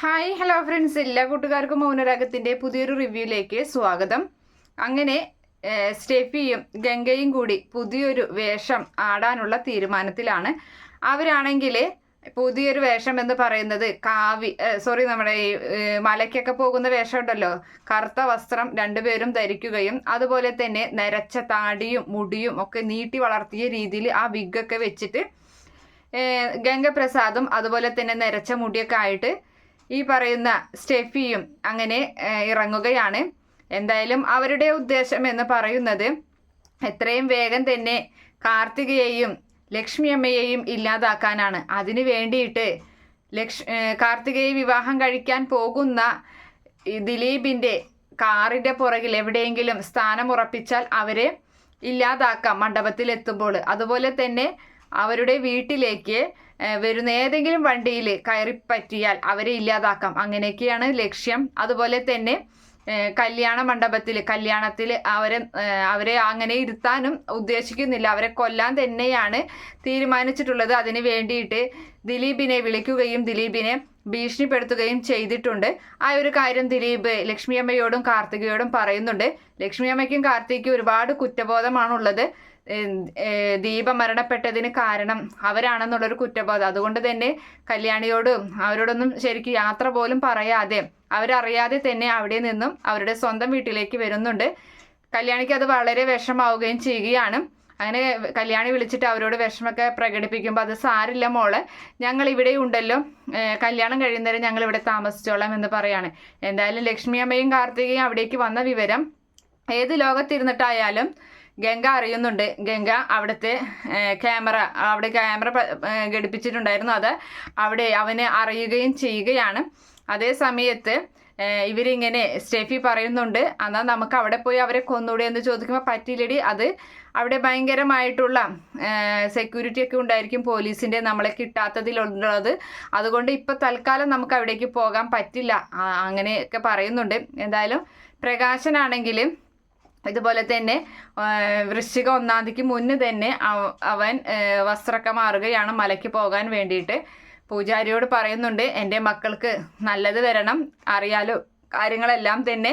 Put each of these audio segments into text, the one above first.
Hi hello friends എല്ലാ കൂട്ടുകാർക്കും മൗനരാഗത്തിന്റെ പുതിയൊരു റിവ്യൂയിലേക്ക് സ്വാഗതം. അങ്ങനെ സ്റ്റെഫിയും ഗംഗയും കൂടി പുതിയൊരു വേഷം ആടാനുള്ള തീരുമാനത്തിലാണ്. അവരാണെങ്കിൽ പുതിയൊരു വേഷം എന്ന് പറയുന്നത് കാവി സോറി നമ്മുടെ ഈ മലയ്ക്കൊക്കെ പോകുന്ന വേഷം ഉണ്ടല്ലോ. കറുത്ത വസ്ത്രം രണ്ടുപേരും ധരിക്കുകയും അതുപോലെ തന്നെ നരച്ച താടിയും മുടിയും ഒക്കെ നീട്ടി വളർത്തിയ രീതിയിൽ ആ വിഗൊക്കെ വെച്ചിട്ട് ഗംഗപ്രസാദും അതുപോലെ തന്നെ നരച്ച മുടിയൊക്കെ ആയിട്ട് ഈ പറയുന്ന സ്റ്റെഫിയും അങ്ങനെ ഇറങ്ങുകയാണ്. എന്തായാലും അവരുടെ ഉദ്ദേശം എന്ന് പറയുന്നത് എത്രയും വേഗം തന്നെ കാർത്തികയെയും ലക്ഷ്മി അമ്മയെയും ഇല്ലാതാക്കാനാണ്. അതിനു വേണ്ടിയിട്ട് ലക്ഷ് കാർത്തികയെ വിവാഹം കഴിക്കാൻ പോകുന്ന ദിലീപിന്റെ കാറിന്റെ പുറകിൽ എവിടെയെങ്കിലും സ്ഥാനം ഉറപ്പിച്ചാൽ അവരെ ഇല്ലാതാക്കാം മണ്ഡപത്തിലെത്തുമ്പോൾ. അതുപോലെ തന്നെ അവരുടെ വീട്ടിലേക്ക് വരുന്ന ഏതെങ്കിലും വണ്ടിയിൽ കയറി പറ്റിയാൽ അവരെ ഇല്ലാതാക്കാം. അങ്ങനെയൊക്കെയാണ് ലക്ഷ്യം. അതുപോലെ തന്നെ കല്യാണ മണ്ഡപത്തിൽ കല്യാണത്തിൽ അവരെ അവരെ അങ്ങനെ ഇരുത്താനും ഉദ്ദേശിക്കുന്നില്ല. അവരെ കൊല്ലാൻ തന്നെയാണ് തീരുമാനിച്ചിട്ടുള്ളത്. അതിന് വേണ്ടിയിട്ട് ദിലീപിനെ വിളിക്കുകയും ദിലീപിനെ ഭീഷണിപ്പെടുത്തുകയും ചെയ്തിട്ടുണ്ട്. ആ ഒരു കാര്യം ദിലീപ് ലക്ഷ്മിയമ്മയോടും കാർത്തികയോടും പറയുന്നുണ്ട്. ലക്ഷ്മിയമ്മയ്ക്കും കാർത്തികയ്ക്കും ഒരുപാട് കുറ്റബോധമാണുള്ളത്. ദീപ മരണപ്പെട്ടതിന് കാരണം അവരാണെന്നുള്ളൊരു കുറ്റബോധം. അതുകൊണ്ട് തന്നെ കല്യാണിയോടും അവരോടൊന്നും ശരിക്കും യാത്ര പോലും പറയാതെ അവരറിയാതെ തന്നെ അവിടെ നിന്നും അവരുടെ സ്വന്തം വീട്ടിലേക്ക് വരുന്നുണ്ട്. കല്യാണിക്ക് അത് വളരെ വിഷമാവുകയും ചെയ്യുകയാണ്. അങ്ങനെ കല്യാണി വിളിച്ചിട്ട് അവരോട് വിഷമൊക്കെ പ്രകടിപ്പിക്കുമ്പോൾ അത് സാരില്ല മോൾ ഞങ്ങൾ ഇവിടെ ഉണ്ടല്ലോ കല്യാണം കഴിയുന്നവരെ ഞങ്ങൾ ഇവിടെ താമസിച്ചോളാം എന്ന് പറയാണ്. എന്തായാലും ലക്ഷ്മി അമ്മയും കാർത്തികയും അവിടേക്ക് വന്ന വിവരം ഏത് ലോകത്തിരുന്നിട്ടായാലും ഗംഗ അറിയുന്നുണ്ട്. ഗംഗ അവിടുത്തെ ക്യാമറ അവിടെ ക്യാമറ ഘടിപ്പിച്ചിട്ടുണ്ടായിരുന്നു അത്. അവിടെ അവനെ അറിയുകയും ചെയ്യുകയാണ്. അതേ സമയത്ത് ഇവരിങ്ങനെ സ്റ്റെഫി പറയുന്നുണ്ട് എന്നാൽ നമുക്ക് അവിടെ പോയി അവരെ കൊന്നൂടെ എന്ന് ചോദിക്കുമ്പോൾ പറ്റിയില്ലടി. അത് അവിടെ ഭയങ്കരമായിട്ടുള്ള സെക്യൂരിറ്റി ഒക്കെ ഉണ്ടായിരിക്കും പോലീസിന്റെ നമ്മളെ കിട്ടാത്തതിലുള്ളത്. അതുകൊണ്ട് ഇപ്പോൾ തൽക്കാലം നമുക്ക് അവിടേക്ക് പോകാൻ പറ്റില്ല. അങ്ങനെയൊക്കെ പറയുന്നുണ്ട്. എന്തായാലും പ്രകാശനാണെങ്കിൽ ഇതുപോലെ തന്നെ വൃശ്ചിക ഒന്നാം തീയതിക്ക് മുന്നേ തന്നെ അവൻ വസ്ത്രമൊക്കെ മാറുകയാണ് മലയ്ക്ക് പോകാൻ വേണ്ടിയിട്ട്. പൂജാരിയോട് പറയുന്നുണ്ട് എന്റെ മക്കൾക്ക് നല്ലത് വരണം. അറിയാലോ കാര്യങ്ങളെല്ലാം തന്നെ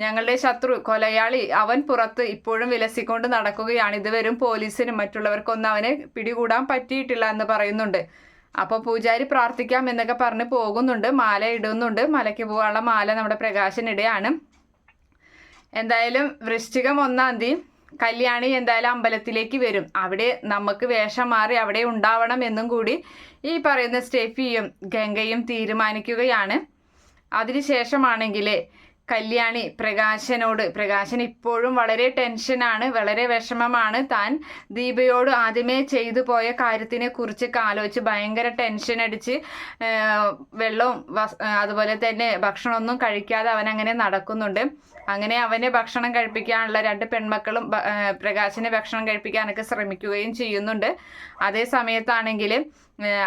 ഞങ്ങളുടെ ശത്രു കൊലയാളി അവൻ പുറത്ത് ഇപ്പോഴും വിലസിക്കൊണ്ട് നടക്കുകയാണ്. ഇതുവരും പോലീസിനും മറ്റുള്ളവർക്കൊന്നും അവനെ പിടികൂടാൻ പറ്റിയിട്ടില്ല എന്ന് പറയുന്നുണ്ട്. അപ്പോൾ പൂജാരി പ്രാർത്ഥിക്കാം എന്നൊക്കെ പറഞ്ഞ് പോകുന്നുണ്ട് മാല ഇടുന്നുണ്ട്. മലയ്ക്ക് പോകാനുള്ള മാല നമ്മുടെ പ്രകാശനിടെയാണ്. എന്തായാലും വൃശ്ചികം ഒന്നാം തീയതി. കല്യാണി എന്തായാലും അമ്പലത്തിലേക്ക് വരും. അവിടെ നമുക്ക് വേഷം മാറി അവിടെ ഉണ്ടാവണം എന്നും കൂടി ഈ പറയുന്ന സ്റ്റെഫിയും ഗംഗയും തീരുമാനിക്കുകയാണ്. അതിനുശേഷമാണെങ്കിൽ കല്യാണി പ്രകാശനോട് പ്രകാശൻ ഇപ്പോഴും വളരെ ടെൻഷനാണ് വളരെ വിഷമമാണ്. താൻ ദീപയോട് ആദ്യമേ ചെയ്തു പോയ കാര്യത്തിനെ കുറിച്ചൊക്കെ ആലോചിച്ച് ഭയങ്കര ടെൻഷൻ അടിച്ച് വെള്ളവും അതുപോലെ തന്നെ ഭക്ഷണമൊന്നും കഴിക്കാതെ അവൻ അങ്ങനെ നടക്കുന്നുണ്ട്. അങ്ങനെ അവനെ ഭക്ഷണം കഴിപ്പിക്കാനുള്ള രണ്ട് പെൺമക്കളും പ്രകാശിനെ ഭക്ഷണം കഴിപ്പിക്കാനൊക്കെ ശ്രമിക്കുകയും ചെയ്യുന്നുണ്ട്. അതേ സമയത്താണെങ്കിൽ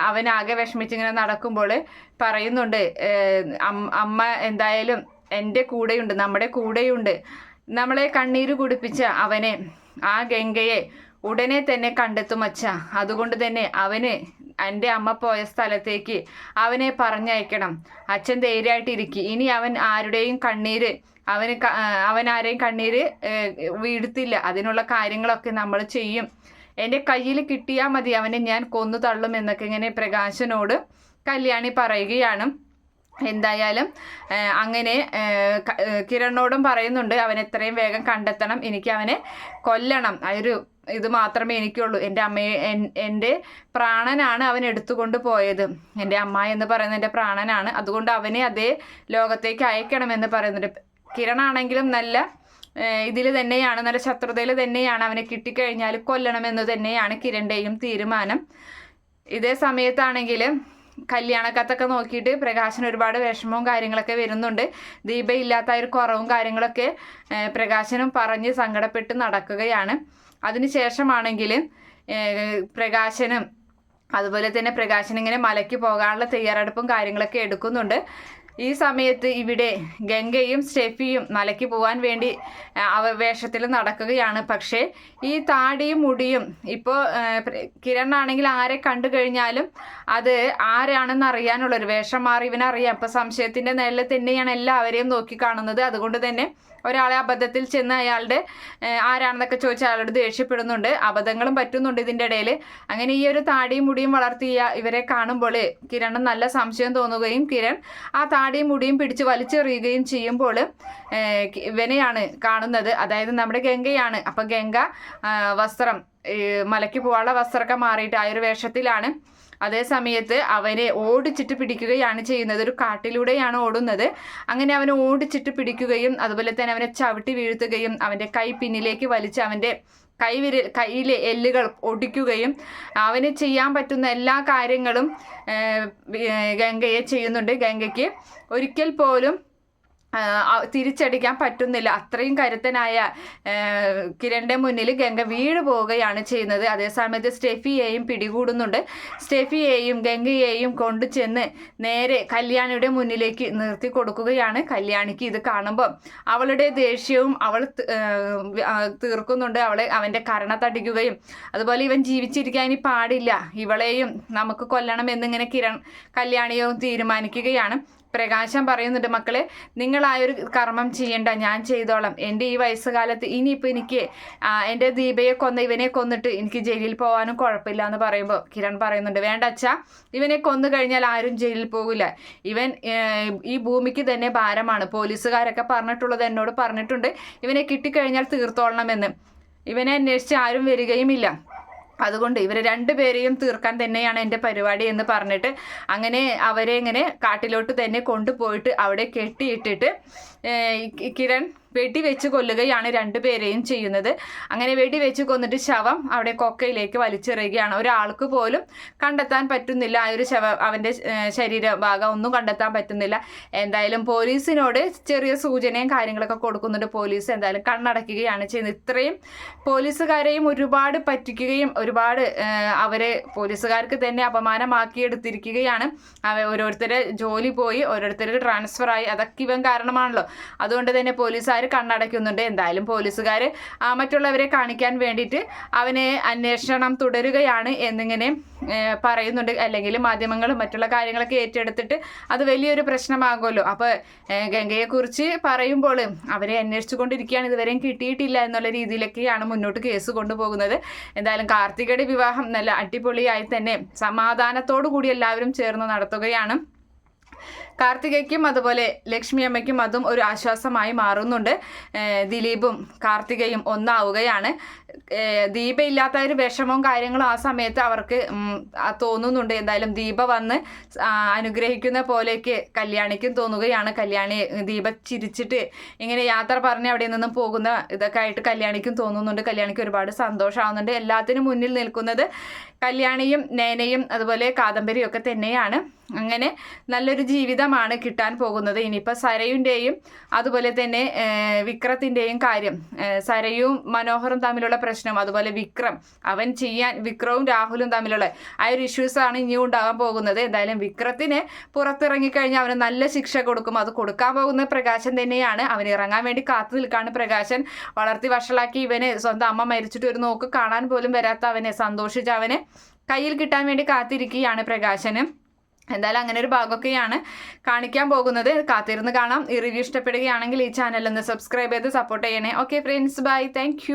അവൻ ആകെ വിഷമിച്ചിങ്ങനെ നടക്കുമ്പോൾ പറയുന്നുണ്ട് അമ്മ എന്തായാലും എന്റെ കൂടെയുണ്ട് നമ്മുടെ കൂടെയുണ്ട്. നമ്മളെ കണ്ണീര് കുടിപ്പിച്ച അവനെ ആ ഗംഗയെ ഉടനെ തന്നെ കണ്ടെത്തും അച്ഛ. അതുകൊണ്ട് തന്നെ അവന് എന്റെ അമ്മ പോയ സ്ഥലത്തേക്ക് അവനെ പറഞ്ഞയക്കണം. അച്ഛൻ ധൈര്യമായിട്ടിരിക്കും. ഇനി അവൻ ആരുടെയും കണ്ണീര് അവന് അവൻ ആരെയും കണ്ണീര് വീഴ്ത്തില്ല. അതിനുള്ള കാര്യങ്ങളൊക്കെ നമ്മൾ ചെയ്യും. എന്റെ കയ്യിൽ കിട്ടിയാൽ മതി. അവനെ ഞാൻ കൊന്നു തള്ളും എന്നൊക്കെ ഇങ്ങനെ പ്രകാശനോട് കല്യാണി പറയുകയാണ്. എന്തായാലും അങ്ങനെ കിരണോടും പറയുന്നുണ്ട്. അവൻ എത്രയും വേഗം കണ്ടെത്തണം. എനിക്ക് അവനെ കൊല്ലണം. ആ ഒരു ഇത് മാത്രമേ എനിക്കുള്ളൂ. എന്റെ അമ്മയെ എന്റെ പ്രാണനാണ് അവൻ എടുത്തുകൊണ്ട് പോയത്. എന്റെ അമ്മ എന്ന് പറയുന്നത് എന്റെ പ്രാണനാണ്. അതുകൊണ്ട് അവനെ അതേ ലോകത്തേക്ക് അയക്കണമെന്ന് പറയുന്നുണ്ട്. കിരണാണെങ്കിലും നല്ല ഇതിൽ തന്നെയാണ് നല്ല ശത്രുതയിൽ തന്നെയാണ് അവനെ കിട്ടിക്കഴിഞ്ഞാൽ കൊല്ലണമെന്ന് തന്നെയാണ് കിരണിന്റെയും തീരുമാനം. ഇതേ സമയത്താണെങ്കിൽ കല്യാണക്കത്തൊക്കെ നോക്കിയിട്ട് പ്രകാശന് ഒരുപാട് വിഷമവും കാര്യങ്ങളൊക്കെ വരുന്നുണ്ട്. ദീപ ഇല്ലാത്ത ഒരു കുറവും കാര്യങ്ങളൊക്കെ പ്രകാശനും പറഞ്ഞ് സങ്കടപ്പെട്ട് നടക്കുകയാണ്. അതിനുശേഷമാണെങ്കിൽ പ്രകാശനും അതുപോലെ തന്നെ പ്രകാശൻ ഇങ്ങനെ മലയ്ക്ക് പോകാനുള്ള തയ്യാറെടുപ്പും കാര്യങ്ങളൊക്കെ എടുക്കുന്നുണ്ട്. ഈ സമയത്ത് ഇവിടെ ഗംഗയും സ്റ്റെഫിയും മലയ്ക്ക് പോകാൻ വേണ്ടി വേഷത്തിൽ നടക്കുകയാണ്. പക്ഷേ ഈ താടിയും മുടിയും ഇപ്പോൾ കിരൺ ആണെങ്കിൽ ആരെ കണ്ടു കഴിഞ്ഞാലും അത് ആരാണെന്ന് അറിയാനുള്ളൊരു വേഷം മാറി ഇവനറിയാം. അപ്പോൾ സംശയത്തിന്റെ നിഴലിൽ തന്നെയാണ് എല്ലാവരെയും നോക്കി കാണുന്നത്. അതുകൊണ്ട് തന്നെ ഒരാളെ അബദ്ധത്തിൽ ചെന്ന് അയാളുടെ ആരാണെന്നൊക്കെ ചോദിച്ച് അയാളോട് ദേഷ്യപ്പെടുന്നുണ്ട്. അബദ്ധങ്ങളും പറ്റുന്നുണ്ട് ഇതിന്റെ ഇടയിൽ അങ്ങനെ ഈ ഒരു താടിയും മുടിയും വളർത്തിയ ഇവരെ കാണുമ്പോൾ കിരണ് നല്ല സംശയം തോന്നുകയും കിരൺ ആ താടിയും മുടിയും പിടിച്ച് വലിച്ചെറിയുകയും ചെയ്യുമ്പോൾ ഇവനെയാണ് കാണുന്നത്. അതായത് നമ്മുടെ ഗംഗയാണ്. അപ്പം ഗംഗ വസ്ത്രം മലയ്ക്ക് പോകാനുള്ള വസ്ത്രമൊക്കെ മാറിയിട്ട് ആ ഒരു വേഷത്തിലാണ് അതേ സമയത്ത് അവനെ ഓടിച്ചിട്ട് പിടിക്കുകയാണ് ചെയ്യുന്നത്. ഒരു കാട്ടിലൂടെയാണ് ഓടുന്നത്. അങ്ങനെ അവനെ ഓടിച്ചിട്ട് പിടിക്കുകയും അതുപോലെ തന്നെ അവനെ ചവിട്ടി വീഴ്ത്തുകയും അവന്റെ കൈ പിന്നിലേക്ക് വലിച്ച് അവന്റെ കൈവിരൽ കയ്യിലെ എല്ലുകൾ ഒടിക്കുകയും അവന് ചെയ്യാൻ പറ്റുന്ന എല്ലാ കാര്യങ്ങളും ഗംഗയെ ചെയ്യുന്നുണ്ട്. ഗംഗയ്ക്ക് ഒരിക്കൽ പോലും തിരിച്ചടിക്കാൻ പറ്റുന്നില്ല. അത്രയും കരുത്തനായ കിരണിന്റെ മുന്നിൽ ഗംഗ വീട് പോവുകയാണ് ചെയ്യുന്നത്. അതേസമയത്ത് സ്റ്റെഫിയെയും പിടികൂടുന്നുണ്ട്. സ്റ്റെഫിയെയും ഗംഗയെയും കൊണ്ടു ചെന്ന് നേരെ കല്യാണിയുടെ മുന്നിലേക്ക് നിർത്തി കൊടുക്കുകയാണ് കല്യാണിക്ക് ഇത് കാണുമ്പോൾ അവളുടെ ദേഷ്യവും അവൾ തീർക്കുന്നുണ്ട്. അവളെ അവന്റെ കരണ തടിക്കുകയും. അതുപോലെ ഇവൻ ജീവിച്ചിരിക്കാൻ ഇനി പാടില്ല. ഇവളെയും നമുക്ക് കൊല്ലണം എന്നിങ്ങനെ കിരൺ കല്യാണിയും തീരുമാനിക്കുകയാണ്. പ്രകാശം പറയുന്നുണ്ട് മക്കളെ നിങ്ങൾ ആ ഒരു കർമ്മം ചെയ്യണ്ട ഞാൻ ചെയ്തോളാം. എന്റെ ഈ വയസ്സുകാലത്ത് ഇനിയിപ്പോൾ എനിക്ക് എന്റെ ദീപയെ കൊന്ന ഇവനെ കൊന്നിട്ട് എനിക്ക് ജയിലിൽ പോകാനും കുഴപ്പമില്ല എന്ന് പറയുമ്പോൾ കിരൺ പറയുന്നുണ്ട് വേണ്ട അച്ഛാ ഇവനെ കൊന്നു കഴിഞ്ഞാൽ ആരും ജയിലിൽ പോകില്ല. ഇവൻ ഈ ഭൂമിക്ക് തന്നെ ഭാരമാണ്. പോലീസുകാരൊക്കെ പറഞ്ഞിട്ടുള്ളത് എന്നോട് പറഞ്ഞിട്ടുണ്ട്. ഇവനെ കിട്ടിക്കഴിഞ്ഞാൽ തീർത്തോളണമെന്ന്. ഇവനെ അന്വേഷിച്ച് ആരും വരികയുമില്ല. അതുകൊണ്ട് ഇവരെ രണ്ടുപേരെയും തീർക്കാൻ തന്നെയാണ് എന്റെ പരിപാടി എന്ന് പറഞ്ഞിട്ട് അങ്ങനെ അവരെ ഇങ്ങനെ കാട്ടിലോട്ട് തന്നെ കൊണ്ടുപോയിട്ട് അവിടെ കെട്ടിയിട്ടിട്ട് കിരൺ വെടി വെച്ച് കൊല്ലുകയാണ് രണ്ടുപേരെയും ചെയ്യുന്നത്. അങ്ങനെ വെടിവെച്ച് കൊന്നിട്ട് ശവം അവിടെ കൊക്കയിലേക്ക് വലിച്ചെറിയുകയാണ്. ഒരാൾക്ക് പോലും കണ്ടെത്താൻ പറ്റുന്നില്ല. ആ ഒരു ശവ അവന്റെ ശരീരഭാഗം ഒന്നും കണ്ടെത്താൻ പറ്റുന്നില്ല. എന്തായാലും പോലീസിനോട് ചെറിയ സൂചനയും കാര്യങ്ങളൊക്കെ കൊടുക്കുന്നുണ്ട്. പോലീസ് എന്തായാലും കണ്ണടയ്ക്കുകയാണ് ചെയ്യുന്നത്. ഇത്രയും പോലീസുകാരെയും ഒരുപാട് പറ്റിക്കുകയും ഒരുപാട് അവരെ പോലീസുകാർക്ക് തന്നെ അപമാനമാക്കി എടുത്തിരിക്കുകയാണ് അവ ഓരോരുത്തരെ ജോലി പോയി ഓരോരുത്തർക്ക് ട്രാൻസ്ഫർ ആയി അതൊക്കെ ഇവൻ കാരണമാണല്ലോ. അതുകൊണ്ട് തന്നെ പോലീസുകാർ കണ്ണടയ്ക്കുന്നുണ്ട്. എന്തായാലും പോലീസുകാർ മറ്റുള്ളവരെ കാണിക്കാൻ വേണ്ടിയിട്ട് അവനെ അന്വേഷണം തുടരുകയാണ് എന്നിങ്ങനെ പറയുന്നുണ്ട്. അല്ലെങ്കിൽ മാധ്യമങ്ങളും മറ്റുള്ള കാര്യങ്ങളൊക്കെ ഏറ്റെടുത്തിട്ട് അത് വലിയൊരു പ്രശ്നമാകുമല്ലോ. അപ്പോൾ ഗംഗയെക്കുറിച്ച് പറയുമ്പോൾ അവരെ അന്വേഷിച്ചു കൊണ്ടിരിക്കുകയാണ് ഇതുവരെയും കിട്ടിയിട്ടില്ല എന്നുള്ള രീതിയിലൊക്കെയാണ് മുന്നോട്ട് കേസ് കൊണ്ടുപോകുന്നത്. എന്തായാലും കാർത്തികയുടെ വിവാഹം നല്ല അടിപൊളിയായി തന്നെ സമാധാനത്തോടു കൂടി എല്ലാവരും ചേർന്ന് നടത്തുകയാണ്. കാർത്തികയ്ക്കും അതുപോലെ ലക്ഷ്മി അമ്മയ്ക്കും അതും ഒരു ആശ്വാസമായി മാറുന്നുണ്ട്. ദിലീപും കാർത്തികയും ഒന്നാവുകയാണ്. ദീപയില്ലാത്ത ഒരു വിഷമവും കാര്യങ്ങളും ആ സമയത്ത് അവർക്ക് തോന്നുന്നുണ്ട്. എന്തായാലും ദീപ വന്ന് അനുഗ്രഹിക്കുന്ന പോലെയൊക്കെ കല്യാണിക്കും തോന്നുകയാണ്. കല്യാണി ദീപ ചിരിച്ചിട്ട് ഇങ്ങനെ യാത്ര പറഞ്ഞ് അവിടെ നിന്നും പോകുന്ന ഇതൊക്കെ ആയിട്ട് കല്യാണിക്കും തോന്നുന്നുണ്ട്. കല്യാണിക്ക് ഒരുപാട് സന്തോഷമാവുന്നുണ്ട് എല്ലാത്തിനും മുന്നിൽ നിൽക്കുന്നത് കല്യാണിയും നേനയും അതുപോലെ കാദംബരിയും ഒക്കെ തന്നെയാണ്. അങ്ങനെ നല്ലൊരു ജീവിതമാണ് കിട്ടാൻ പോകുന്നത്. ഇനിയിപ്പോൾ സരയുന്റെയും അതുപോലെ തന്നെ വിക്രത്തിന്റെയും കാര്യം സരയും മനോഹറും തമ്മിലുള്ള പ്രശ്നം അതുപോലെ വിക്രം അവൻ ചെയ്യാൻ വിക്രവും രാഹുലും തമ്മിലുള്ള ആ ഒരു ഇഷ്യൂസാണ് ഇനിയും ഉണ്ടാകാൻ പോകുന്നത്. എന്തായാലും വിക്രത്തിന് പുറത്തിറങ്ങിക്കഴിഞ്ഞാൽ അവന് നല്ല ശിക്ഷ കൊടുക്കും. അത് കൊടുക്കാൻ പോകുന്ന പ്രകാശൻ തന്നെയാണ്. അവൻ ഇറങ്ങാൻ വേണ്ടി കാത്തു നിൽക്കാണ് പ്രകാശൻ. വളർത്തി വഷളാക്കി ഇവനെ സ്വന്തം അമ്മ മരിച്ചിട്ട് ഒരു നോക്ക് കാണാൻ പോലും വരാത്ത അവനെ സന്തോഷിച്ച് അവനെ കയ്യിൽ കിട്ടാൻ വേണ്ടി കാത്തിരിക്കുകയാണ് പ്രകാശന്. എന്തായാലും അങ്ങനെ ഒരു ഭാഗമൊക്കെയാണ് കാണിക്കാൻ പോകുന്നത്. കാത്തിരുന്ന് കാണാം. ഈ റിവ്യൂ ഇഷ്ടപ്പെടുകയാണെങ്കിൽ ഈ ചാനൽ ഒന്ന് സബ്സ്ക്രൈബ് ചെയ്ത് സപ്പോർട്ട് ചെയ്യണേ. Okay friends bye thank